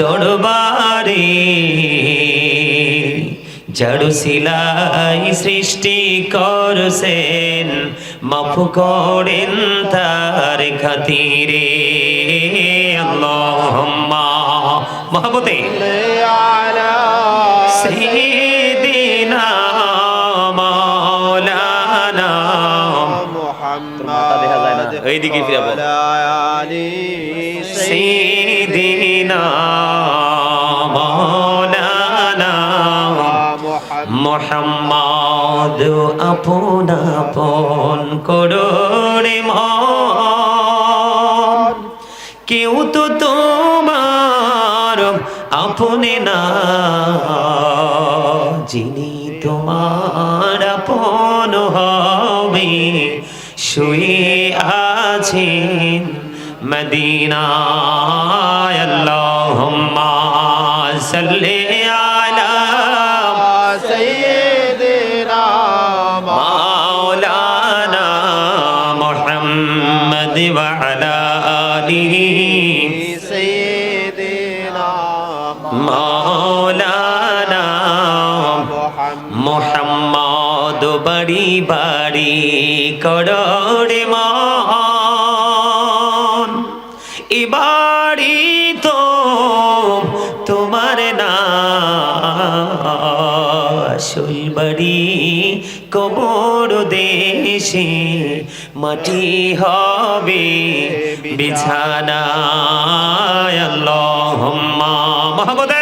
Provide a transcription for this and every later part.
দরবারে। ঝাড়ু সিলাই সৃষ্টি করছেন মাফ করেন তার খাতিরে। আল্লাহম্মা মহাবতে সেদিনা মাওলানা মুহাম্মদ এইদিকে মোহাম্মদ আপন আপন করোরে মন। কেউ তো তোমার আপনে না, যিনি তোমার আপন হবে, শুয়ে আছেন মদিনা আল্লাহুম্মা সাল্লি আলা কররে মন এবাড়ি তো তোমার না। আসল বাড়ি কবর দেশে, মাটি হবে বিছানা আল্লাহুম্মা মোহাম্মদে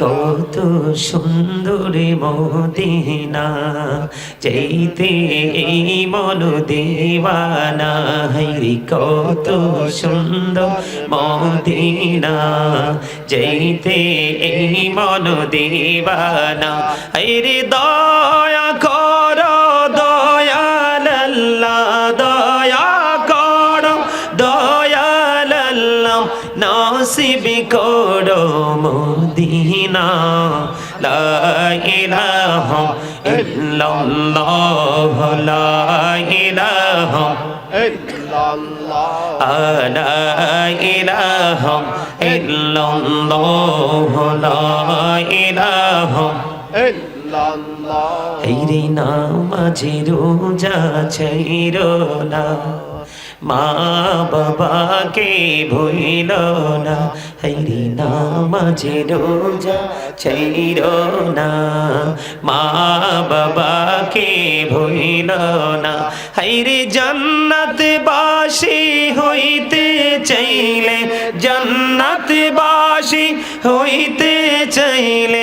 কত সুন্দর মদিনা, চাইতে এই মন দেওয়ানা হরি কত সুন্দর মদিনা, চাইতে এই মন দেওয়ানা হেরে দয়া মদিনা, লা ইলাহা ইল্লাল্লাহ, লা ইলাহা ইল্লাল্লাহ লা ইলাহা ইল্লাল্লাহ, লা ইলাহা ইল্লাল্লাহ। এই রে নামাজে রোজা ছাইরো না। মা বাবাকে ভইল না, হেরে নামাজে রোজা ছাইর না। মা বাবাকে ভইল না, হেরে জান্নাত বাসী হইতে চাইলে জান্নাত বাসী হইতে চাইলে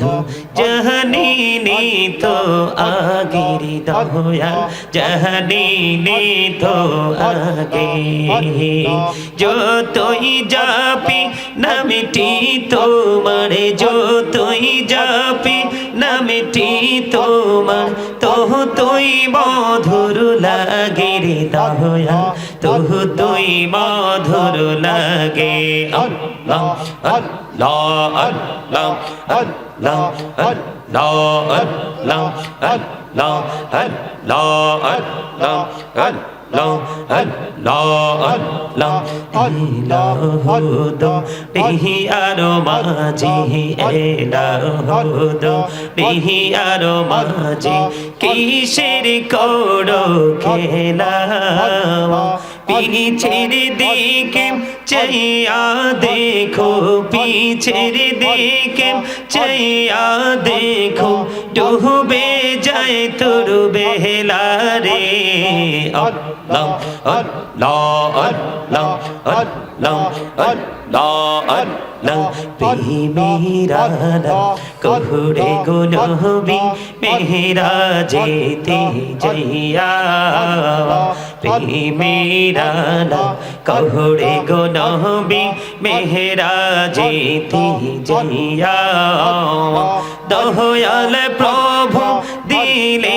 তো জহনি তো আগিরি দয়াল জহনি তো আগে যতই যাপি নামিটি তোমার যতই যাপি নামটি তোমার তো তুই মধুর লাগে রে দয়া তো তুই মধুর লাগে আল্লাহ আল্লাহ আল্লাহ আল্লাহ আল্লাহ আল্লাহ আল্লাহ আল্লাহ আল্লাহ বিহি আরও মাঝি এলাহুদ বিহি আরও মাঝি কিসের করো খেলা পিছের দিকে চাইয়া দেখো পিছের দিকে চাইয়া দেখো ডুবে যায় তোর বেলা রে lam an মেহরা যেতে যাইয়া প্রেমেরা কহুরে গুলবি মেহরা যেতে যাইয়া দহয়াল প্রভু দিলে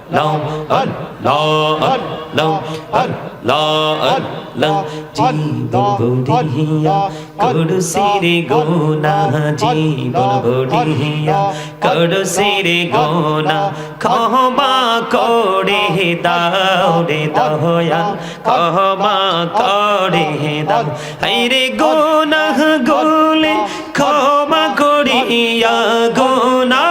করুসির গোনা, জীবন বড়িয়া করুসির গোনা, ক্ষমা করে দাও রে দয়া ক্ষমা করে দাও। হাইরে গোনা গোলে ক্ষমা করিয়া, গোনা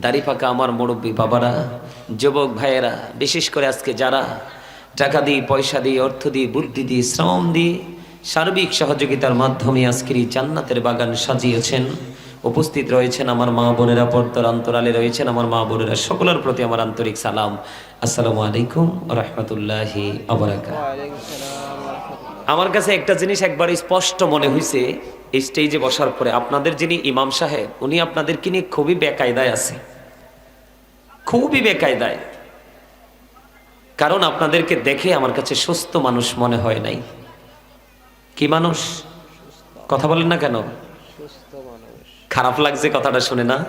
দাড়ি পাকা আমার মুরব্বী বাবারা, যুবক ভাইয়েরা, বিশেষ করে আজকে যারা টাকা দিয়ে, পয়সা দিয়ে, অর্থ দিয়ে, বুদ্ধি দিয়ে, শ্রম দিয়ে সার্বিক সহযোগিতার মাধ্যমে আজকের এই জান্নাতের বাগান সাজিয়েছেন, উপস্থিত রয়েছেন আমার মা বোনেরা, পর্দার অন্তরালে রয়েছেন আমার মা বোনেরা, সকলের প্রতি আমার আন্তরিক সালাম। আসসালামু আলাইকুম রহমতুল্লাহি আবরাকা আমার কাছে একটা জিনিস একবার স্পষ্ট মনে হয়েছে এই স্টেজে বসার পরে। আপনাদের যিনি ইমাম সাহেব, উনি আপনাদেরকে নিয়ে খুবই বেকায়দায় আছে। খুবই বেকায়দায়। কারণ আপনাদেরকে দেখে আমার কাছে সুস্থ মানুষ মনে হয় নাই। কি মানুষ? কথা বলেন না কেন? খারাপ লাগছে কথাটা শুনে না?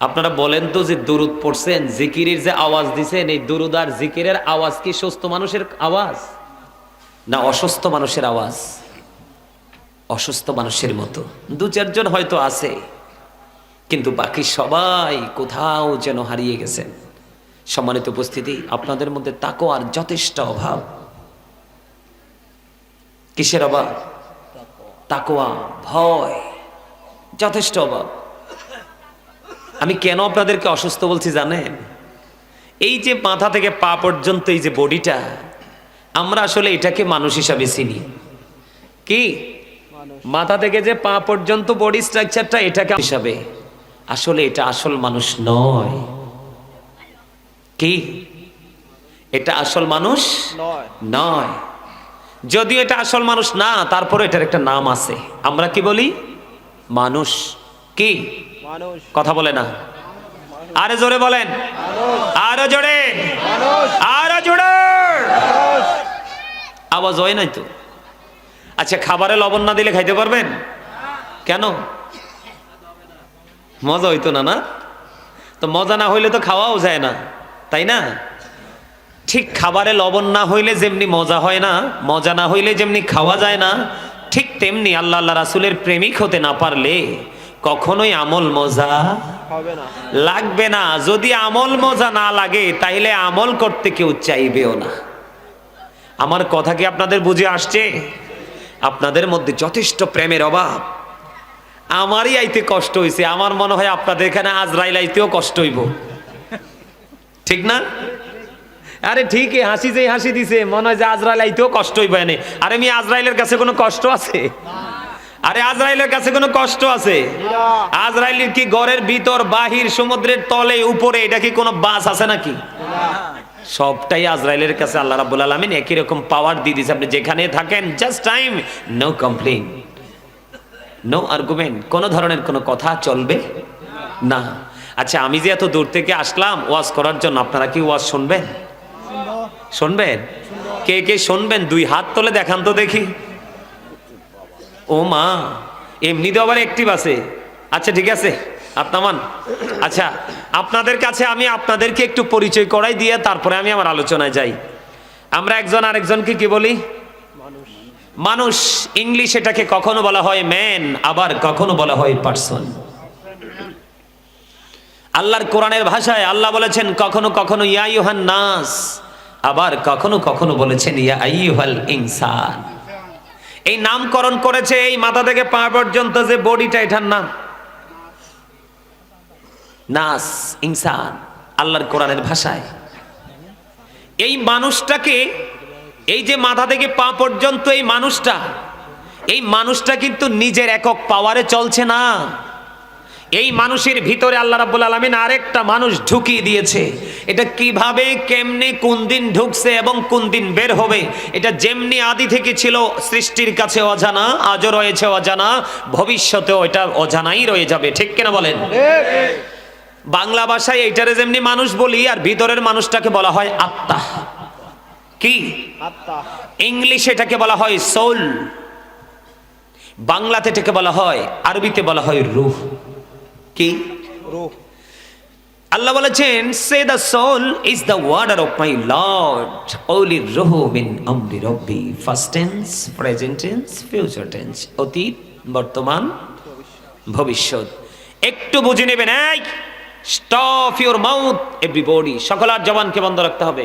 আপনারা বলেন তো যে দুরুদ পড়ছেন, জিকিরের যে আওয়াজ দিছেন, এই দুরুদ আর জিকিরের আওয়াজ কি সুস্থ মানুষের আওয়াজ? না অসুস্থ মানুষের আওয়াজ, অসুস্থ মানুষের মতো। দু চারজন হয়তো আছে, কিন্তু বাকি সবাই কোথাও যেন হারিয়ে গেছেন। সম্মানিত উপস্থিতি, আপনাদের মধ্যে তাকো আর যথেষ্ট অভাব। কিসের অভাব? তাকোয়া ভয়, যথেষ্ট অভাব। আমি কেন আপনাদেরকে অসুস্থ বলছি জানেন? এই যে মাথা থেকে পা পর্যন্ত এই যে বডিটা আমরা আসলে এটাকে মানুষ হিসাবে চিনি। কি? মাথা থেকে যে পা পর্যন্ত বডি স্ট্রাকচারটা এটাকে হিসাবে। আসলে এটা আসল মানুষ নয়। কি? এটা আসল মানুষ নয়। যদিও এটা আসল মানুষ না তারপরে এটার একটা নাম আছে। আমরা কি বলি? মানুষ। কি? কথা বলে না। আরে জোরে বলেন। আরও জোরে। আরও জোরে। আওয়াজ হয় নাই তো? আচ্ছা খাবারে লবণ না দিলে খাইতে পারবেন? কেন? মজা হইতো না না? তো মজা না হইলে তো খাওয়াও যায় না তাই না? ঠিক খাবারে লবণ না হইলে যেমনি মজা হয় না মজা না হইলে যেমনি খাওয়া যায় না ঠিক তেমনি আল্লাহ আল্লাহ রাসুলের প্রেমিক হতে না পারলে কখনোই আমল মজা হবে না। লাগবে না। যদি আমল মজা না লাগে তাইলে আমল করতে কেউ চাইবেও না। আমার কথা কি আপনাদের বুঝে আসছে? আপনাদের মধ্যে যথেষ্ট প্রেমের অভাব। আমারই আইতে কষ্ট হয়েছে আমার মনে হয় আপনাদের এখানে আজরাইল আইতেও কষ্ট হইব। ঠিক না? আরে ঠিকই, হাসি যে হাসি দিছে, মনে হয় যে আজরাইল আইতেও কষ্ট হইব এনে। আরে আমি আজরাইলের কাছে কোনো কষ্ট আছে? আরে আজরাইলের কাছে কোনো কষ্ট আছে? আজরাইলের কি ঘরের ভিতর, বাহির, সমুদ্রের তলে, উপরে, এটা কি কোনো বাস আছে নাকি? সবটাই আজরাইলের কাছে আল্লাহ রাব্বুল আলামিন একই রকম পাওয়ার দিয়ে দিয়েছে। আপনি যেখানে থাকেন just time no complain no argument কোনো ধরনের কোনো কথা চলবে না। আচ্ছা আমি যে এত দূর থেকে আসলাম, ওয়াজ করার জন্য আপনারা কি ওয়াজ শুনবেন? শুনবেন? কে কে শুনবেন? দুই হাত তোলে দেখান তো দেখি। ও মা এমনি তো আবার অ্যাক্টিভ আছে। আচ্ছা ঠিক আছে আপনামান আচ্ছা আপনাদের কাছে আমি আপনাদেরকে একটু পরিচয় করাই দিয়ে তারপরে আমি আমার আলোচনায় যাই। আমরা একজন আরেকজনকে কি বলি? মানুষ। ইংলিশ এটাকে কখনো বলা হয় ম্যান আবার কখনো বলা হয় পার্সন আল্লাহর কোরআনের ভাষায় আল্লাহ বলেছেন, কখনো কখনো ইয়া ইউহান নাস, আবার কখনো কখনো বলেছেন, ইয়া আইয়ুহাল ইনসান। এই নামকরণ করেছে এই মাথা থেকে পা পর্যন্ত যে বডিটা, এটার নাম। নাস, ইনসান, আল্লাহর কোরআনের ভাষায়। এই মানুষটাকে, এই যে মাথা থেকে পা পর্যন্ত এই মানুষটা এই মানুষটা কিন্তু নিজের একক পাওয়ারে চলছে না। এই মানুষের ভিতরে আল্লাহ রাব্বুল আলামিন আরেকটা মানুষ ঢুকিয়ে দিয়েছে। এটা কীভাবে, কেমনে, কোন দিন ঢুকছে এবং কোন দিন বের হবে, এটা যেমনি আদি থেকে ছিল, সৃষ্টির কাছে অজানা, আজও রয়েছে অজানা, ভবিষ্যতেও এটা অজানাই রয়ে যাবে, ঠিক কিনা বলেন? বাংলা ভাষায় এইটারে যেমনি মানুষ বলি আর ভিতরের মানুষটাকে বলা হয় আত্মা। কি? ইংলিশ এটাকে বলা হয় সোল বাংলাতে এটাকে বলা হয় আরবিতে বলা হয় রুহ। কি? রূহ। আল্লাহ বলেছেন say the soul is the warder of my lord ওলি রুহ মিন আমরি রব্বি। First tense present tense future tense অতীত বর্তমান ভবিষ্যৎ। একটু বুঝে নেবেন এই স্টপ ইউর মাউথ এভরিবডি সকলার জবানকে বন্ধ রাখতে হবে।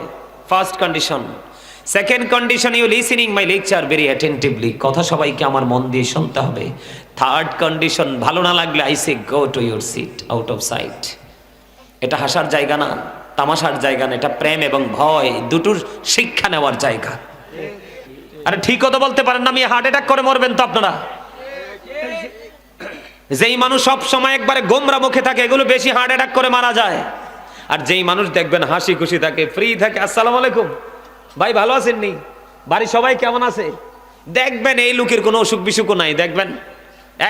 First condition second condition you listening my lecture very attentively কথা সবাইকে আমার মন দিয়ে শুনতে হবে। থার্ড কন্ডিশন ভালো না লাগলে I say go to your seat out of sight এটা হাসার জায়গা না, তামাশার জায়গা না, এটা প্রেম এবং ভয়, দুটোর শিক্ষা নেওয়ার জায়গা। আরে ঠিক কথা বলতে পারেন না, আমি হার্ট অ্যাটাক করে মরবেন তো আপনারা। যেই মানুষ সব সময় একবারে গোমরা মুখে থাকে, এগুলো বেশি হার্ট অ্যাটাক করে মারা যায়। আর যেই মানুষ দেখবেন হাসি খুশি থাকে ফ্রি থাকে, আসসালামু আলাইকুম। ভাই, ভালো আছেন নি? বাড়ির সবাই কেমন আছে? দেখবেন এই লোকের কোনো অসুখ বিসুখও নাই, দেখবেন?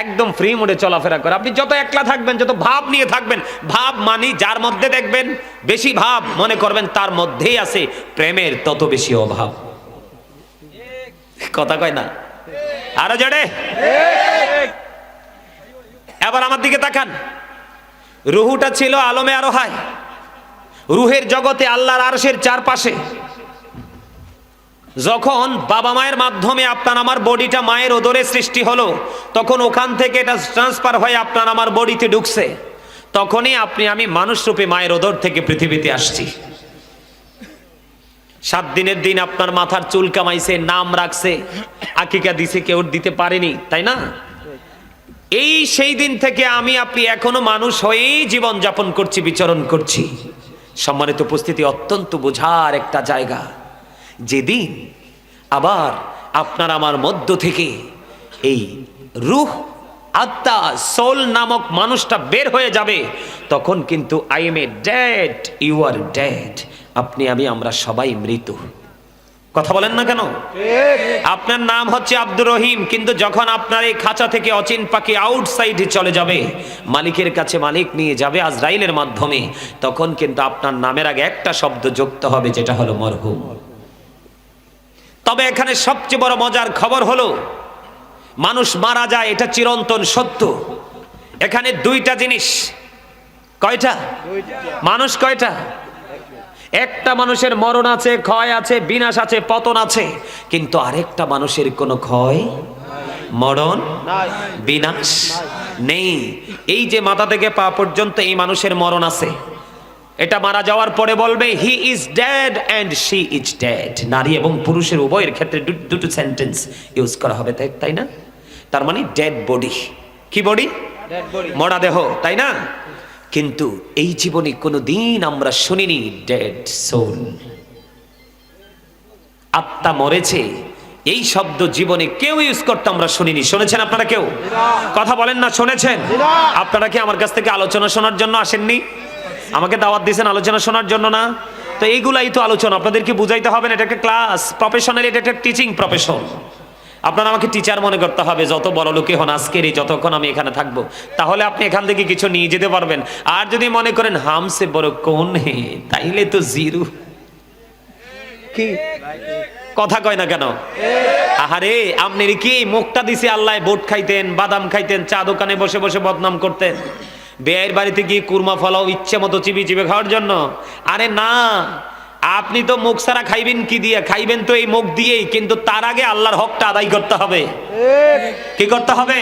একদম ফ্রি মোডে চলাফেরা করে। আপনি যত একলা থাকবেন, যত ভাব নিয়ে থাকবেন, ভাব মানি যার মধ্যে দেখবেন, বেশি ভাব মনে করবেন তার মধ্যেই আছে প্রেমের তত বেশি অভাব। কথা কয় না? আরও জড়ে এবার আমার দিকে তাকান। রুহুটা ছিল আলমে আরও হায় রুহের জগতে আল্লাহর আরশের চারপাশে। যখন বাবা মায়ের মাধ্যমে আপনার আমার বডিটা মায়ের ওদরে সৃষ্টি হলো, তখন ওখান থেকে এটা ট্রান্সফার হয়ে আপনার আমার বডিতে ঢুকছে। তখনই আপনি আমি মানুষ রূপে মায়ের ওদর থেকে পৃথিবীতে আসছি। সাত দিনের দিন আপনার মাথার চুল কামাইছে, নাম রাখছে। আকিকা দিছে, কেউ দিতে পারেনি, তাই না? এই সেই দিন থেকে আমি, আপনি এখনও মানুষ হয়েই জীবন যাপন করছি, বিচরণ করছি। সম্মানিত উপস্থিতি অত্যন্ত বোঝার একটা জায়গা। যেদিন আবার আপনার আমার মধ্য থেকে এই রুহ আত্মা সোল নামক মানুষটা বের হয়ে যাবে, তখন কিন্তু I am a dead you are dead আপনি, আমি, আমরা সবাই মৃত। কথা বলেন না কেন? আপনার নাম হচ্ছে আব্দুর রহিম, কিন্তু যখন আপনার এই খাঁচা থেকে অচিন পাখি আউটসাইডে চলে যাবে, মালিকের কাছে মালিক নিয়ে যাবে আজরাইলের মাধ্যমে, তখন কিন্তু আপনার নামের আগে একটা শব্দ যুক্ত হবে, যেটা হলো মরহুম। তবে এখানে সবচেয়ে বড় মজার খবর হলো, মানুষ মারা যায়, এটা চিরন্তন সত্য। এখানে দুইটা জিনিস। কয়টা? মানুষ কয়টা? একটা মানুষের মরণ আছে ক্ষয় আছে বিনাশ আছে পতন আছে। কিন্তু আরেকটা মানুষের কোনো ক্ষয় মরণ বিনাশ নেই। এই যে মাথা থেকে পা পর্যন্ত এই মানুষের মরণ আছে। এটা মারা যাওয়ার পরে বলবে he is dead and she is dead নারী এবং পুরুষের উভয়ের ক্ষেত্রে দুটো সেন্টেন্স ইউজ করা হবে তাই তাই না? তার মানে ডেড বডি কি বডি মরা দেহ তাই না? কিন্তু এই জীবনে কোনো দিন আমরা শুনিনি ডেড সোল আত্মা মরেছে, এই শব্দ জীবনে কেউ ইউজ করতে আমরা শুনিনি। শুনেছেন আপনারা কেউ? কথা বলেন না, শুনেছেন? আপনারা কি আমার কাছ থেকে আলোচনা শোনার জন্য আসেননি? আমাকে দাওয়াত দিয়েছেন আলোচনা শোনার জন্য না? তো এইগুলাই তো আলোচনা আপনাদেরকে বুঝাইতে হবে না? এটা একটা ক্লাস প্রফেশনাল এটা একটা টিচিং প্রফেশন আপনারা আমাকে টিচার মনে করতে হবে, যত বড় লোকে হন আজকের এই যতক্ষণ আমি এখানে থাকব, তাহলে আপনি এখান থেকে কিছু নিয়ে যেতে পারবেন। আর যদি মনে করেন হামসে বড় কোন হে? তাইলে তো জিরু। কি? কথা কয় না কেন? আহারে আপনি কি মুখটা দিছে আল্লাহ বোট খাইতেন, বাদাম খাইতেন, চা দোকানে বসে বসে বদনাম করতেন? বেয়ের বাড়িতে গিয়ে কুরমা ফলাও ইচ্ছে মতো চিবি চিবে খাওয়ার জন্য? আরে না আপনি তো মুখ সারা খাইবেন কি দিয়ে? খাইবেন তো এই মুখ দিয়েই, কিন্তু তার আগে আল্লাহর হকটা আদায় করতে হবে। কি করতে হবে?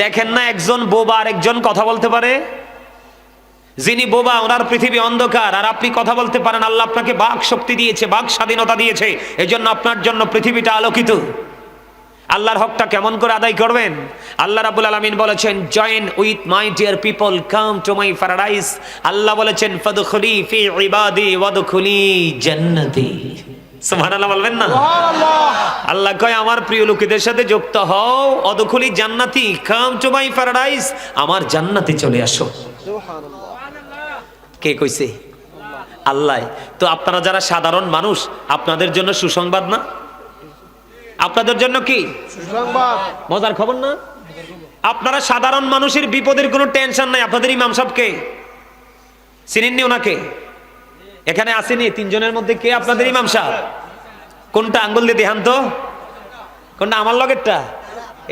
দেখেন না একজন বোবা আর একজন কথা বলতে পারে? যিনি বোবা, ওনার পৃথিবী অন্ধকার, আর আপনি কথা বলতে পারেন, আল্লাহ আপনাকে বাক শক্তি দিয়েছে, বাক স্বাধীনতা দিয়েছে, এজন্য আপনার জন্য পৃথিবীটা আলোকিত। আল্লাহর হকটা কেমন করে আদায় করবেন? আল্লাহ রাবুল আলমিন বলেছেন join with my dear people come to my paradise Allah বলেছেন ফদখুলি ফি ইবাদি ওয়াদখুলি জান্নাতি সুবহানাল্লাহ বলবেন না? আল্লাহ কয় আমার প্রিয় লোকেদের সাথে যুক্ত হও অদখলি জান্নাতি কাম টু মাই প্যারাডাইস আমার জান্নাতে চলে আসো। কে কইছে? আল্লাহ। তো আপনারা যারা সাধারণ মানুষ আপনাদের জন্য সুসংবাদ না? আপনাদের জন্য কি? মজার খবর না? আপনারা সাধারণ মানুষের বিপদের কোনো টেনশন নাই। আপনাদের ইমাম সাহেবকে চিনেননি ওনাকে? এখানে আসেনি। তিনজনের মধ্যে কে আপনাদের ইমাম সাহেব? কোনটা আঙ্গুল দিয়ে দেখান তো। কোনটা আমার লগেরটা?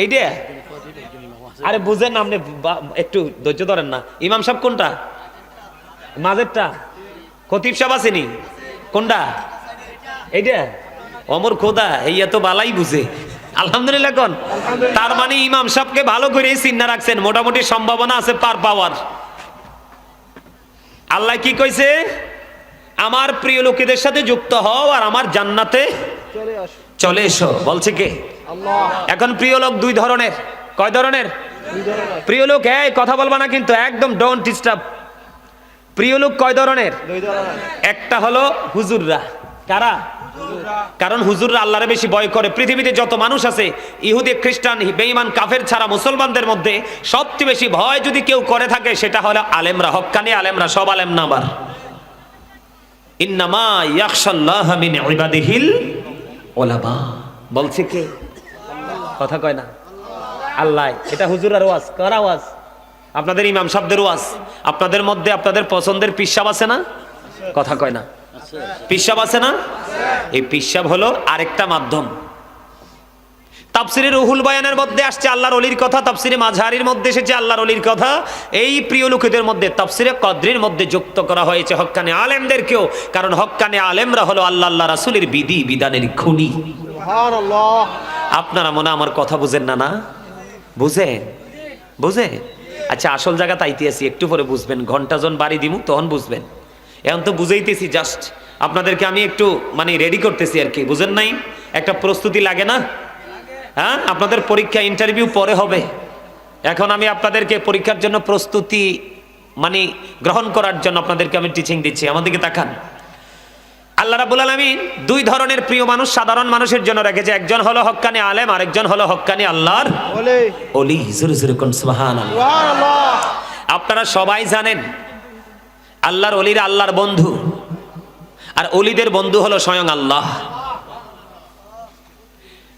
এইটা? আরে বুঝেন না আপনি একটু ধৈর্য ধরেন না। ইমাম সাহেব কোনটা? মাঝেরটা? খতিব সাহেব আসেনি। কোনটা? এইটা? অমর খোদা এই তো বালাই বুঝে। আলহামদুলিল্লাহ কোন? তার মানে ইমাম সাহেবকে ভালো করে চিন্তা রাখছেন মোটামুটি সম্ভাবনা আছে পার পাওয়ার। আল্লাহ কি কইছে? আমার প্রিয় লোকেদের সাথে যুক্ত হও আর আমার জান্নাতে চলে এসো। বলছে কে? এখন প্রিয় লোক দুই ধরনের। কয় ধরনের? প্রিয় লোক এই কথা বলবা না কিন্তু একদম ডোন্ট ডিস্টার্ব প্রিয় লোক কয় ধরনের? ধরনের। একটা হলো হুজুররা। কারা? কারণ হুজুররা আল্লাহরে বেশি ভয় করে। পৃথিবীতে যত মানুষ আছে, ইহুদি, খ্রিস্টান, বেঈমান, কাফের ছাড়া মুসলমানদের মধ্যে সবচেয়ে বেশি ভয় যদি কেউ করে থাকে, সেটা হলো আলেমরা হক্কানি, আলেমরা সব আলেম না আবার কে? কথা কয় না। আল্লাহ, এটা ওয়াজ? আপনাদের ইমাম সাহেবদের ওয়াজ। আপনাদের মধ্যে আপনাদের পছন্দের পিসাব আছে না? কথা কয় না। পিসাব আছে না? এই পিসাব হলো আরেকটা মাধ্যম। তাফসিরে রুহুল বয়ানের মধ্যে আসছে আল্লাহর অলির কথা তাফসিরে মাঝহারির মধ্যে এসেছে আল্লাহর অলির কথা। এই প্রিয় লোকেদের মধ্যে তাফসিরে কদ্রির মধ্যে যুক্ত করা হয়েছে হক্কানে আলেমদেরকেও কারণ হক্কানে আলেমরা হলো আল্লাহ আল্লাহ রাসুলের বিধি বিধানের খুনি। আপনারা মনে আমার কথা বুঝেন না না? বুঝেন? বুঝে আচ্ছা আসল জায়গা তাইতে আছি একটু পরে বুঝবেন। ঘণ্টা জন বাড়ি দিমু তখন বুঝবেন। এখন তো বুঝাইতেছি জাস্ট আপনাদেরকে আমি একটু মানে রেডি করতেছি আর কি বুঝেন নাই? একটা প্রস্তুতি লাগে না? হ্যাঁ? আপনাদের পরীক্ষা ইন্টারভিউ পরে হবে। এখন আমি আপনাদেরকে পরীক্ষার জন্য প্রস্তুতি মানে গ্রহণ করার জন্য আপনাদেরকে আমি টিচিং দিচ্ছি। আমাদেরকে তাকান। আল্লাহ রাবুল আলমিন দুই ধরনের প্রিয় মানুষ সাধারণ মানুষের জন্য রেখেছে। একজন হলো হক্কানি আলেম আরেকজন হলো হক্কানি আল্লাহর অলি আপনারা সবাই জানেন আল্লাহর অলিরা আল্লাহর বন্ধু। আর অলিদের বন্ধু হলো স্বয়ং আল্লাহ।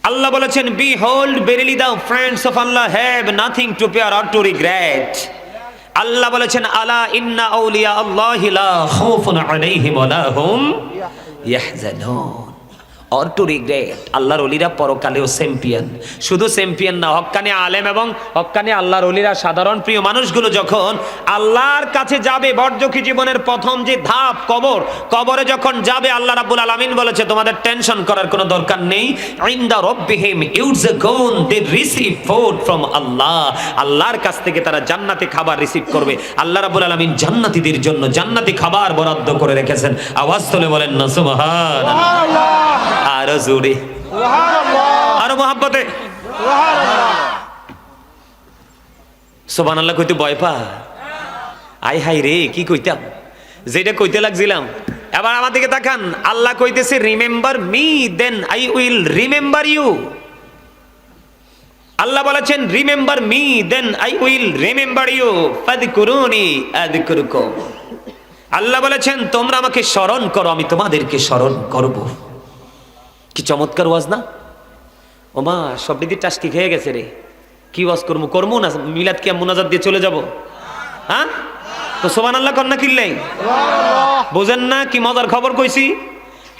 আল্লাহ বলেছেন বি হোল্ড বেরিলি দাও friends of Allah have nothing to fear or to regret আল্লাহ বলেছেন, আলা ইন্না আউলিয়া আল্লাহ লা খাউফুন আলাইহিম ওয়া লা হুম ইয়াহজানুন। অর টু রিগ্রেট আল্লাহর অলিরা পরকালেও চ্যাম্পিয়ন শুধু চ্যাম্পিয়ন না হক্কানি আলেম এবং হক্কানি আল্লাহর অলিরা সাধারণ প্রিয় মানুষগুলো যখন আল্লাহর কাছে যাবে, বর্জকি জীবনের প্রথম যে ধাপ, কবর, কবরে যখন যাবে, আল্লাহ রাব্বুল আলামিন বলেছে, তোমাদের টেনশন করার কোনো দরকার নেই। ইনদা রব্বিহিম ইউরজাকুন they receive food from Allah. আল্লাহর কাছ থেকে তারা জান্নাতি খাবার রিসিভ করবে। আল্লাহ রাব্বুল আলামিন জান্নাতীদের জন্য জান্নাতি খাবার বরাদ্দ করে রেখেছেন। আওয়াজ তুলে বলেন না, সুবহানাল্লাহ। আরও জোরে। আরও মহাব্বতে। সোবান আল্লাহ কইতে ভয় পা। আই হাই রে কি কইতাম? যেটা কইতে লাগছিলাম। এবার আমার দিকে তাকান। আল্লাহ কইতেছে remember me then I will remember you আল্লাহ বলেছেন remember me then I will remember you ফাদকুরুনি আযকুরুকুম। আল্লাহ বলেছেন তোমরা আমাকে স্মরণ করো আমি তোমাদেরকে স্মরণ করব। কি চমৎকার ওয়াজ না? ওমা সব দিদি টাস্কি খেয়ে গেছে রে। কি ওয়াজ করব করব না মিলাদ কি মুনাজাত দিয়ে চলে যাব? হ্যাঁ? তো সোমান আল্লাহ কন্যা কিনলেন বুঝেন না কি মজার খবর কইছি?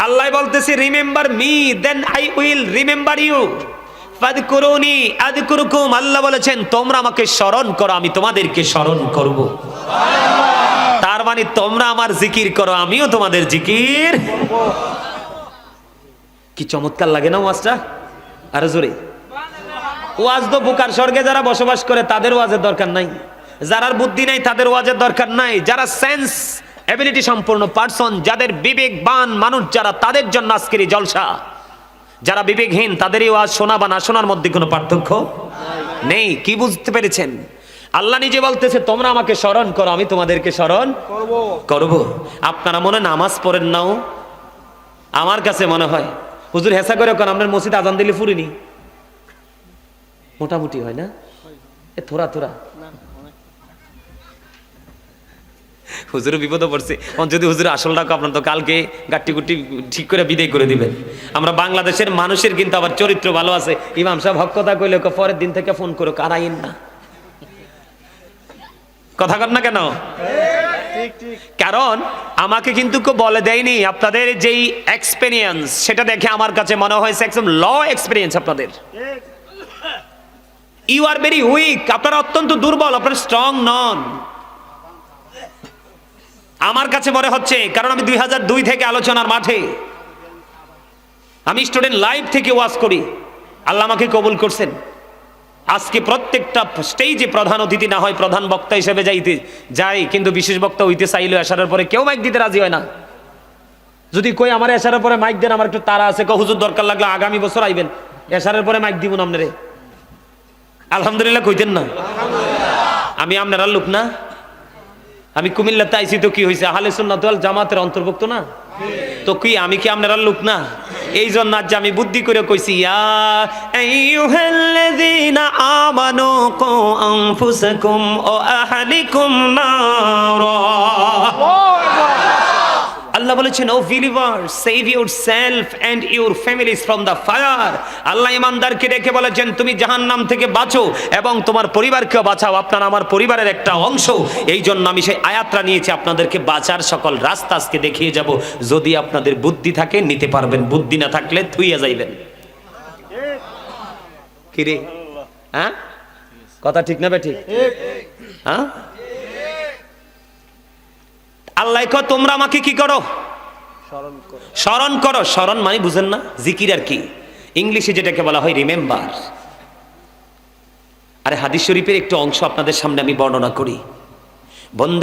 আল্লাহ বলতেছে remember me then I will remember you ফাদকুরুনি আযকুরুকুম আল্লাহ বলেছেন, তোমরা আমাকে স্মরণ করো, আমি তোমাদেরকে স্মরণ করব। তার মানে তোমরা আমার জিকির করো, আমিও তোমাদের জিকির কি চমৎকার লাগে না ওয়াজটা? আরও জোরে। ওয়াজ তো বুকার স্বর্গে যারা বসবাস করে তাদের ওয়াজের দরকার নাই। যারার বুদ্ধি নাই তাদের ওয়াজের দরকার নাই। যারা সেন্স এবিলিটি সম্পূর্ণ পার্সন যাদের বিবেকবান মানুষ যারা তাদের জন্য আজকের এই জলসা। যারা বিবেকহীন তাদের এই ওয়াজ শোনা বা না শোনার মধ্যে কোনো পার্থক্য নেই। কি বুঝতে পেরেছেন? আল্লাহ নিজে বলতেছে তোমরা আমাকে স্মরণ করো আমি তোমাদেরকে স্মরণ করব। করব। আপনারা মনে নামাজ পড়েন নাও। আমার কাছে মনে হয় হুজুর হেসা করে কোন, আপনার মসজিদ আজান দিলে ফুরিনি। মোটামুটি হয় না? এ, থোড়া থোড়া। হুজুর বিপদে পড়ছে। যদি হুজুর আসল ডাকো আপনার, তো কালকে গাট্টি গুটি ঠিক করে বিদায় করে দিবেন। আমরা বাংলাদেশের মানুষের কিন্তু আবার চরিত্র ভালো আছে। ইমাম সাহেব হক কথা কইলে পরের দিন থেকে ফোন করো কারাইন না। কথা কর না কেন? কারণ আমাকে কিন্তু কেউ বলে দেয়নি আপনাদের যেই এক্সপেরিয়েন্স সেটা দেখে আমার কাছে মনে হয়েছে একদম ল এক্সপেরিয়েন্স আপনাদের। ইউ আর ভেরি উইক আপনারা অত্যন্ত দুর্বল আপনারা স্ট্রং নন। আমার কাছে মনে হচ্ছে কারণ আমি দুই দুই থেকে আলোচনার মাঠে। আমি স্টুডেন্ট লাইফ থেকে ওয়াজ করি। আল্লাহ আমাকে কবুল করছেন। আজকে প্রত্যেকটা স্টেজে প্রধান অতিথি না হয় প্রধান বক্তা হিসেবে যাইতে যাই, কিন্তু বিশেষ বক্তা হইতে চাইলেও আসার পরে কেউ মাইক দিতে রাজি হয় না। যদি কই আমার এসারের পরে মাইক দেন, আমার একটু তারা আছে হুজুর, দরকার লাগলে আগামী বছর আইবেন। এসারের পরে মাইক দিব না আপনারে। আলহামদুলিল্লাহ কইতেন না। আমি আপনারা লোক না। আমি কুমিল্লাতে আইছি তো কি হয়েছে আহলে সুন্নাত জামাতের অন্তর্ভুক্ত না? তো কি, আমি কি আপনার লোক না? এই জন্য আজ আমি বুদ্ধি করে কইছি, ইয়া আমানু কু আনফুসাকুম ওয়া আহলিকুম নারা। আল্লাহ বলেছেন O believer save your self and your families from the fire আল্লাহ ইমানদারকে ডেকে বলেছেন তুমি জাহান্নাম থেকে বাঁচো এবং তোমার পরিবারকেও বাঁচাও। আপনার আমার পরিবারের একটা অংশ। এই জন্য আমি সেই আয়াতটা নিয়েছি আপনাদেরকে বাঁচার সকল রাস্তা আজকে দেখিয়ে যাব। যদি আপনাদের বুদ্ধি থাকে নিতে পারবেন। বুদ্ধি না থাকলে থুইয়া যাইবেন। কিরে হ্যাঁ? কথা ঠিক না বে ঠিক। হ্যাঁ? আল্লাহ কো তোমরা আমাকে কি করো? স্মরণ করো। স্মরণ মানে বুঝেন না জিকির আর কি। ইংলিশে যেটাকে বলা হয় রিমেম্বার আরে হাদিস শরীফের একটু অংশ আপনাদের সামনে আমি বর্ণনা করি। বন্ধু